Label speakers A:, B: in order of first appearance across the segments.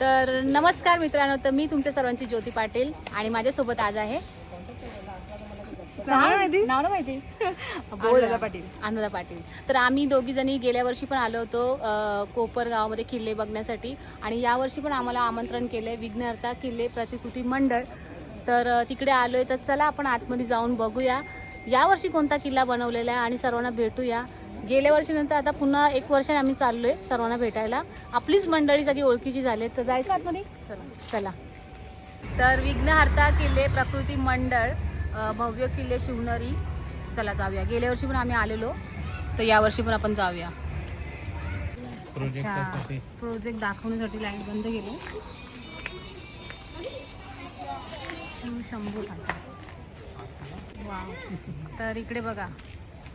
A: तर नमस्कार मित्रांनो तर मी तुमच्या सर्वांची ज्योती पाटील आणि माझ्यासोबत आज आहे
B: नाव
A: ना माहिती?
B: पाटील.
A: अनुराधा पाटील. तर आम्ही दोघी जणी गेल्या वर्षी पण आलो होतो अ, कोपर गावामध्ये किल्ले बघण्यासाठी. आणि यावर्षी पण आम्हाला आमंत्रण केलंय विघ्नहर्ता किल्ले प्रतिकृती मंडळ. तर अ, तिकडे आलोय तर चला आपण आतमध्ये जाऊन बघूया. यावर्षी कोणता किल्ला बनवलेला आहे आणि सर्वांना भेटूया. गेल्या वर्षीनंतर आता पुन्हा एक वर्षाने आम्ही चाललोय सर्वांना भेटायला. आपलीच मंडळी सगळी ओळखीची झाली तर जायचं आतमध्ये? चला. तर विघ्नहर्ता किल्ले प्रकृती मंडळ भव्य किल्ले शिवनरी. चला जाऊया. गेल्या वर्षी पण आम्ही आलेलो. तर या वर्षी पण आपण जाऊया. अच्छा. प्रोजेक्ट दाखवण्यासाठी लाइट बंद केली. शिव शंभू तर इकडे बघा.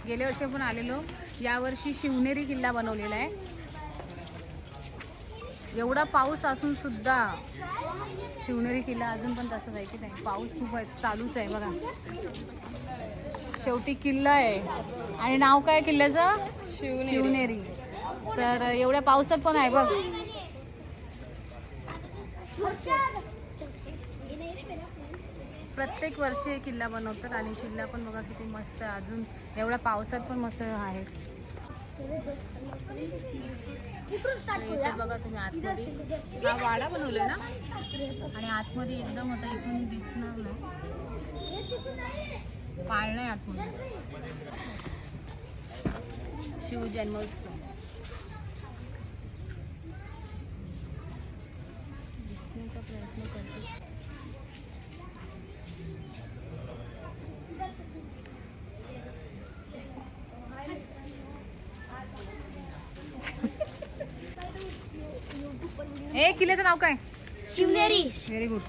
A: गेल्या वर्षी आपण आलेलो. यावर्षी शिवनेरी किल्ला बनवलेला आहे. एवढा पाऊस असून सुद्धा शिवनेरी किल्ला अजून पण तसंच आहे की नाही. पाऊस खूप आहे चालूच आहे बघा. शेवटी किल्ला आहे. आणि नाव काय किल्ल्याचं? शिवनेरी. तर एवढ्या पावसात पण आहे बघ. प्रत्येक वर्षी हे किल्ला बनवतात आणि किल्ला पण बघा किती मस्त आहे. अजून एवढ्या पावसात पण मस्त आहे. इथे बघा तुम्ही आतमध्ये. हा वाडा बनवलाय ना? आणि आतमध्ये एकदम होता इथून दिसणार नाही. पाळणं आहे आतमध्ये. शिव जन्मोत्सव. दिसण्याचा प्रयत्न करते ए किल्ल्याचं नाव काय?
C: शिवनेरी.
A: व्हेरी गुड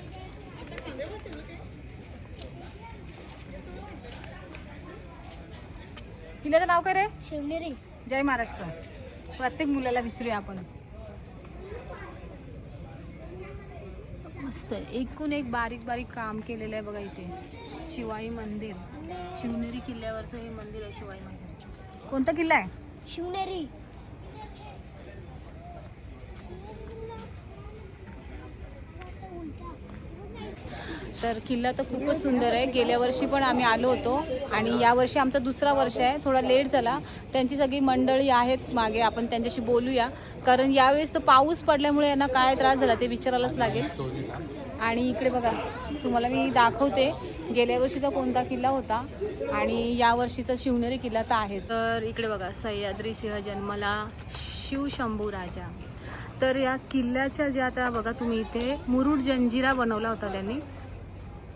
A: किल्ल्याचं नाव काय रे?
C: शिवनेरी.
A: जय महाराष्ट्र. प्रत्येक मुलाला विचारूया आपण. मस्त. एकूण एक बारीक बारीक काम केलेलं आहे बघा इथे. शिवाई मंदिर. शिवनेरी किल्ल्यावरचं हे मंदिर आहे शिवाई मंदिर. कोणता किल्ला आहे?
C: शिवनेरी.
A: तर किल्ला तर खूपच सुंदर आहे. गेल्या वर्षी पण आम्ही आलो होतो आणि या वर्षी आमचा दुसरा वर्ष आहे. थोडा लेट झाला. त्यांची सगळी मंडळी आहेत मागे. आपण त्यांच्याशी बोलूया. कारण यावेळेस तर पाऊस पडल्यामुळे यांना काय त्रास झाला ते विचारायलाच लागेल. आणि इकडे बघा तुम्हाला मी दाखवते. गेल्या वर्षीचा कोणता किल्ला होता आणि या वर्षीचा शिवनेरी किल्ला तर आहे. तर इकडे बघा सह्याद्री सिंह जन्मला शिवशंभू राजा. तर या किल्ल्याच्या ज्या आता बघा तुम्ही इथे मुरुड जंजिरा बनवला होता त्यांनी.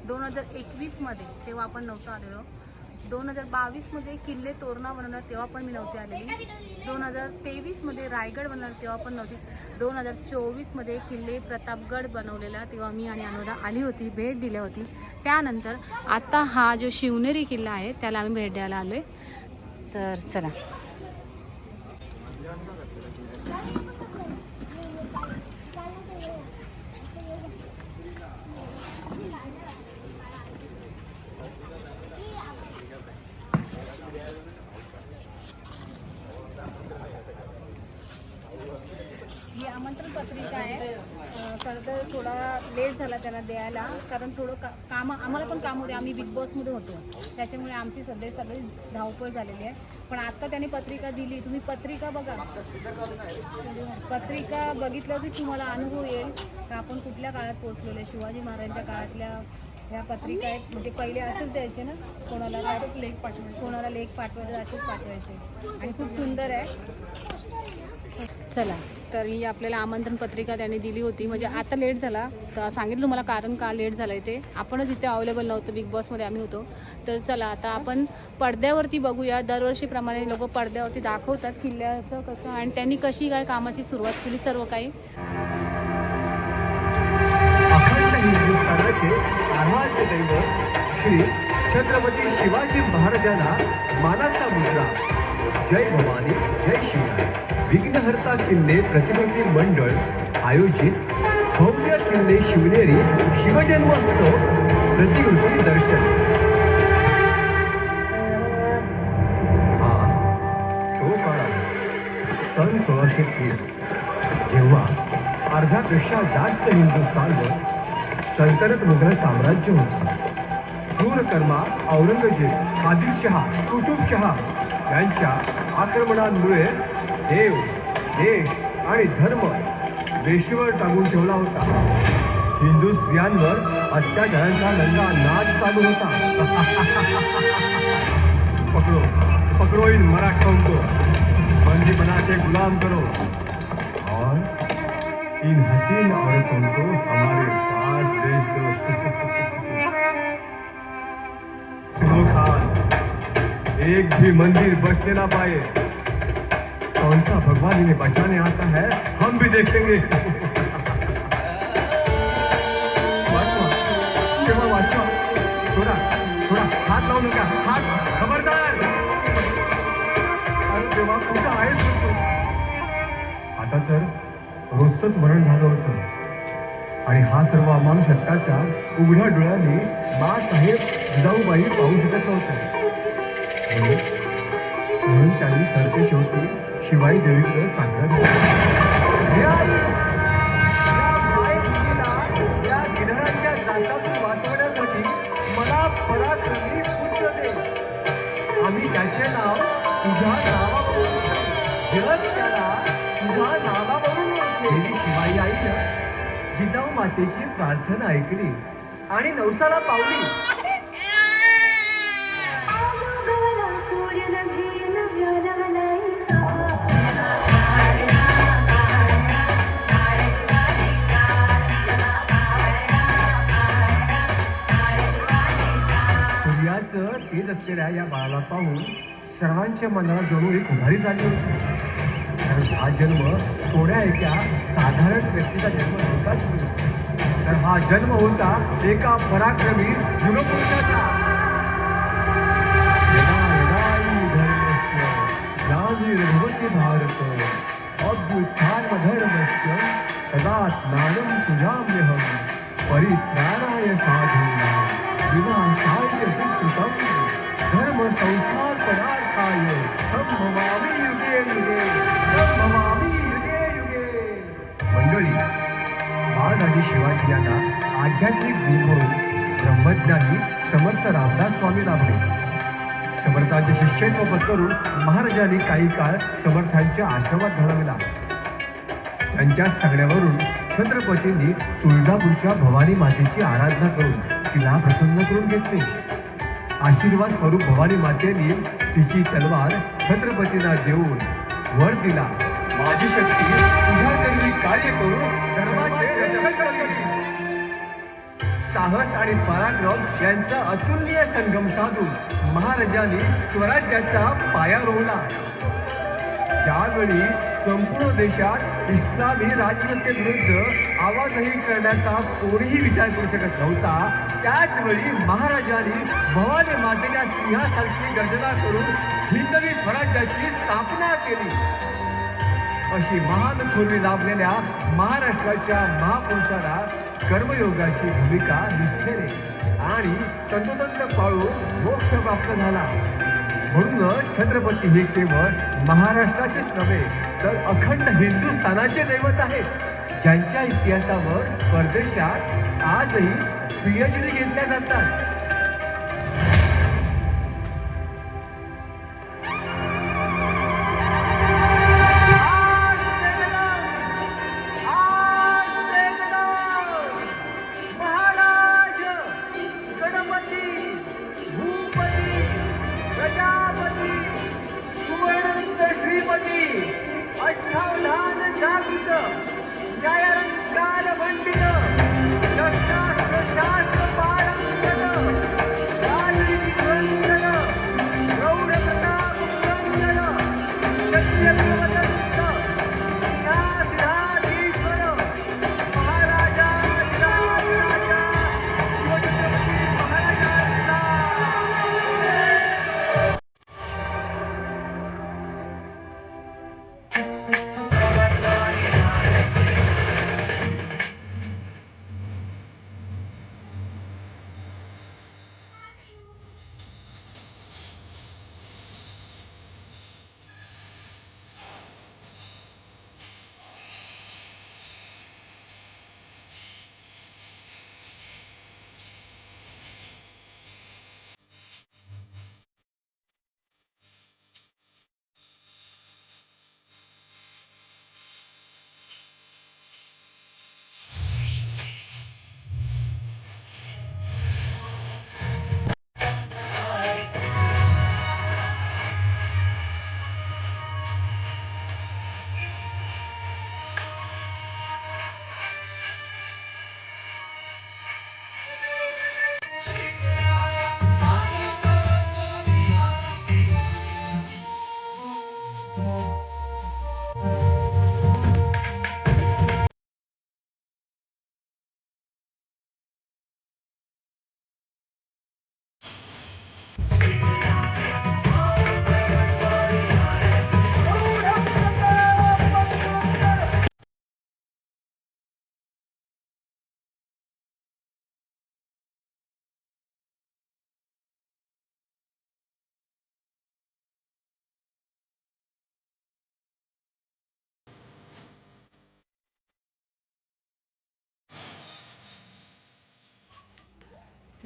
A: दोन हजार एकवीसमध्ये तेव्हा आपण नव्हतो आलेलो. दोन हजार बावीसमध्ये किल्ले तोरणा बनवला तेव्हा पण मी नव्हते आलेली. दोन हजार तेवीसमध्ये रायगड बनवला तेव्हा पण नव्हती. दोन हजार चोवीसमध्ये किल्ले प्रतापगड बनवलेला तेव्हा मी आणि अनुदा आली होती भेट दिली होती. त्यानंतर आता हा जो शिवनेरी किल्ला आहे त्याला आम्ही भेट द्यायला आलो आहे तर चला. ही आमंत्रण पत्रिका आहे खरं तर थोडा लेट झाला त्याला द्यायला कारण थोडं का काम आम्हाला पण काम होते. आम्ही बिग बॉसमध्ये होतो. त्याच्यामुळे आमची सध्या सगळी धावपळ झालेली आहे. पण आत्ता त्याने पत्रिका दिली. तुम्ही पत्रिका बघा. पत्रिका बघितल्यावरती तुम्हाला अनुभव येईल. का आपण कुठल्या काळात पोहोचलेलो आहे? शिवाजी महाराजांच्या काळातल्या ह्या पत्रिका आहेत. म्हणजे पहिले असंच द्यायचे ना कोणाला लेख पाठवायचे कोणाला लेख पाठवायचे असेच पाठवायचे. आणि खूप सुंदर आहे. चला तर ही आपल्याला आमंत्रण पत्रिका त्यांनी दिली होती. म्हणजे आता लेट झाला. तर सांगितलं मला कारण का लेट झालं आहे ते. आपणच इथे अवेलेबल नव्हतं बिग बॉसमध्ये आम्ही होतो. तर चला आता आपण पडद्यावरती बघूया. दरवर्षीप्रमाणे लोक पडद्यावरती दाखवतात किल्ल्याचं कसं आणि त्यांनी कशी काय कामाची सुरुवात केली सर्व काही.
D: हिंदुस्थानाचे आराध्य दैवत श्री छत्रपती शिवाजी महाराजांना मानाचा मुद्रा. जय भवानी जय शिवराय विघ्नहर्ता किल्ले प्रतिकृती मंडळ आयोजित भव्य किल्ले शिवनेरी शिवजन्मोत्सव प्रतिकृती दर्शन. सन सोळाशे तीस. जेव्हा अर्ध्यापेक्षा जास्त हिंदुस्थानवर सल्तनत मुघल साम्राज्य होते. क्रूरकर्मा औरंगजेब आदिलशहा कुतुबशहा यांच्या आक्रमणांमुळे देव देश आणि धर्म वेशीवर टांगून ठेवला होता. हिंदू स्त्रियांवर अत्याचारांचा नंगा नाच चालू होता. पकड़ो पकड़ो इन मराठा होतो बंदी बना के गुलाम करो. और इन हसीन औरतों को एक भी मंदिर बचने ना पाए। कौन सा भगवान इन्हें बचाने आता है हम भी देखेंगे। वाचवा थोडा हात लावू नका हात खबरदार। अरे देवा कुठं आहेस तू। आता तर रोजच मरण झालं होतं. आणि हा सर्व अमानुष उघड्या डोळ्यांनी बाळासाहेब जिजाऊबाई पाहू शकत नव्हत्या. म्हणून म्हणून त्यांनी सरते शेवटी शिवाई देवीकडे सांगत हे आई, या मायेला, वाचवण्यासाठी मला पराक्रमी पुत्र दे. आम्ही त्याचे नाव तुझ्या नावावरून जग त्याला तुझ्या नावावरून ओळखेल. शिवाई आईनं जिजाऊ मातेची प्रार्थना ऐकली आणि नवसाला पावली. सूर्याचं तेज असलेल्या या बाळाला पाहून सर्वांच्या मनाला जणू एक उभारी झाली होती. कारण हा जन्म थोड्या एका साधारण व्यक्तीचा जन्म नव्हताच तर हा जन्म होता एका पराक्रमी युगपुरुषाचा. यदा भारत अभ्युत्थानधर्मस्य तदा ज्ञानं तुझाम्यहं परित्राणाय साधूनां. विनाशाय च दुष्कृतं हो। धर्म संस्थापनार्थाय संभवामि युगे युगे संभवामि युगे युगे। मंडळी बाळराजे शिवाजी यांना आध्यात्मिक गुरु म्हणून ब्रह्मज्ञानी समर्थ रामदास स्वामी लाभले. समर्थांचे शिष्यत्व पत्करून महाराजांनी काही काळ समर्थांच्या आश्रमात लागले त्यांच्या सांगण्यावरून छत्रपतींनी तुळजापूरच्या भवानी मातेची आराधना करून तिला प्रसन्न करून घेतले. आशीर्वाद स्वरूप भवानी मातेने तिची तलवार छत्रपतींना देऊन वर दिला. माझी शक्ती तुझ्या करवी कार्य करून धर्माचे रक्षण साहस आणि पराक्रम यांचा अतुलनीय संगम साधून महाराजांनी स्वराज्याचा पाया रोवला. ज्यावेळी संपूर्ण देशात इस्लामी राजसत्तेविरुद्ध आवाजही करण्याचा कोणीही विचार करू शकत नव्हता. त्याचवेळी महाराजांनी भवानी मातेच्या सिंहासारखी गर्जना करून हिंदवी स्वराज्याची स्थापना केली. अशी महान थोरवी लाभलेल्या महाराष्ट्राच्या महापुरुषाला कर्मयोगाची भूमिका निष्ठेने आणि तंतोतंत पाळून मोक्ष प्राप्त झाला. म्हणूनच छत्रपती हे केवळ महाराष्ट्राचेच नव्हे तर अखंड हिंदुस्थानाचे दैवत आहेत. ज्यांच्या इतिहासावर परदेशात आजही पीएचडी घेतल्या जातात.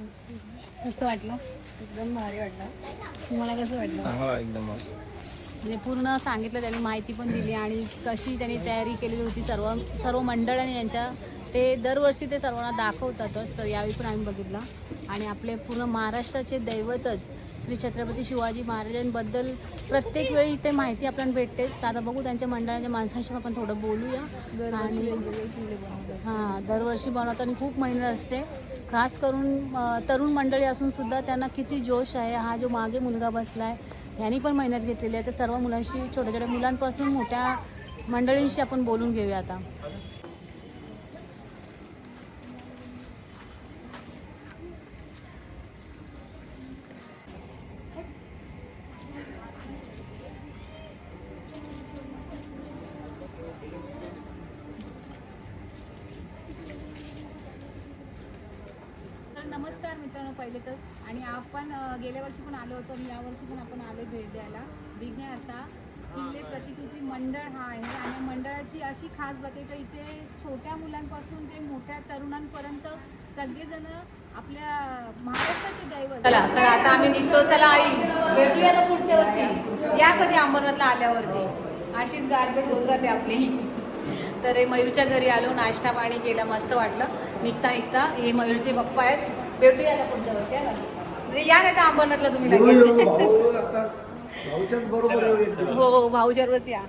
A: कसं वाटलं?
C: एकदम भारी वाटलं.
A: तुम्हाला कसं वाटलं?
E: चांगला एकदम मस्त.
A: म्हणजे पूर्ण सांगितलं त्यांनी माहिती पण दिली आणि कशी त्यांनी तयारी केलेली होती सर्व सर्व मंडळाने यांच्या ते दरवर्षी ते सर्वांना दाखवतातच तर यावेळी पण आम्ही बघितलं. आणि आपले पूर्ण महाराष्ट्राचे दैवतच श्री छत्रपती शिवाजी महाराजांबद्दल प्रत्येक वेळी इथे माहिती आपल्याला भेटतेच. तर आता बघू त्यांच्या मंडळाच्या माणसांशी आपण थोडं बोलूया. आणि हां दरवर्षी बनवतात आणि खूप मेहनत असते. खास करून तरुण मंडळी असून सुद्धा त्यांना किती जोश आहे. हा जो मागे मुलगा बसला आहे यांनी पण मेहनत घेतलेली आहे. तर सर्व मुलांशी छोट्या छोट्या मुलांपासून मोठ्या मंडळींशी आपण बोलून घेऊया आता. तर नमस्कार मित्रांनो पहिले तर. आणि आपण गेल्या वर्षी पण आलो होतो आणि यावर्षी पण आपण आलो भेट द्यायला. विज्ञार्था किल्ले प्रतिकृती मंडळ हा आहे. आणि मंडळाची अशी खास बात इथे छोट्या मुलांपासून ते मोठ्या तरुणांपर्यंत सगळेजण आपल्या महाराष्ट्राचे दैवत. चला तर आता आम्ही निघतो. चला आई भेटूया ना पुढच्या वर्षी. या कधी अंबरनाथला आल्यावरती. अशीच गारबेट होत जाते आपली. तर हे मयूरच्या घरी आलो नाश्ता पाणी केला मस्त वाटलं. निघता निघता. हे मयूरचे पप्पा आहेत. भेटूया आता पुढच्या वर्षी ना? म्हणजे या नाही तर अंबरनाथला तुम्ही लगेच. हो हो भाऊच्यावरच या.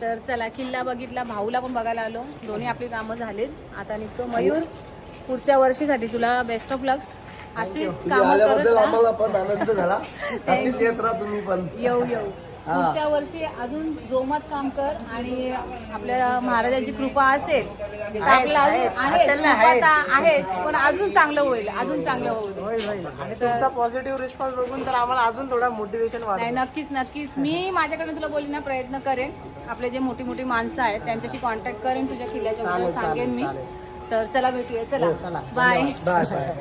A: तर चला किल्ला बघितला भाऊला पण बघायला आलो. दोन्ही आपली कामं झालीत. आता निघतो मयूर. पुढच्या वर्षीसाठी तुला बेस्ट ऑफ लक्स अशीच कामं करत.
E: आम्हाला पण आनंद झाला. अशीच येत राहा तुम्ही पण.
A: येऊ येऊ. पुढच्या वर्षी अजून जोमात काम कर आणि आपल्या महाराजांची कृपा असेल तर आपलं अजून आहेच, कृपा तर आहेच पण अजून चांगलं होईल अजून चांगलं होईल.
C: होईल होईल. आणि तुमचा पॉझिटिव्ह रिस्पॉन्स बघून तर आम्हाला अजून थोडा मोटिवेशन
A: नाही
C: वाढेल
A: नक्कीच नक्कीच. मी माझ्याकडे तुला बोलली ना प्रयत्न करेन. आपले जे मोठी मोठी माणसं आहेत त्यांच्याशी कॉन्टॅक्ट करेन तुझ्या किल्ल्याच्या बद्दल
C: चालेल,
A: सांगेन मी.
C: चालेल.
A: तर चला भेटूया चला.
C: हो, चला.
A: Bye
C: bye bye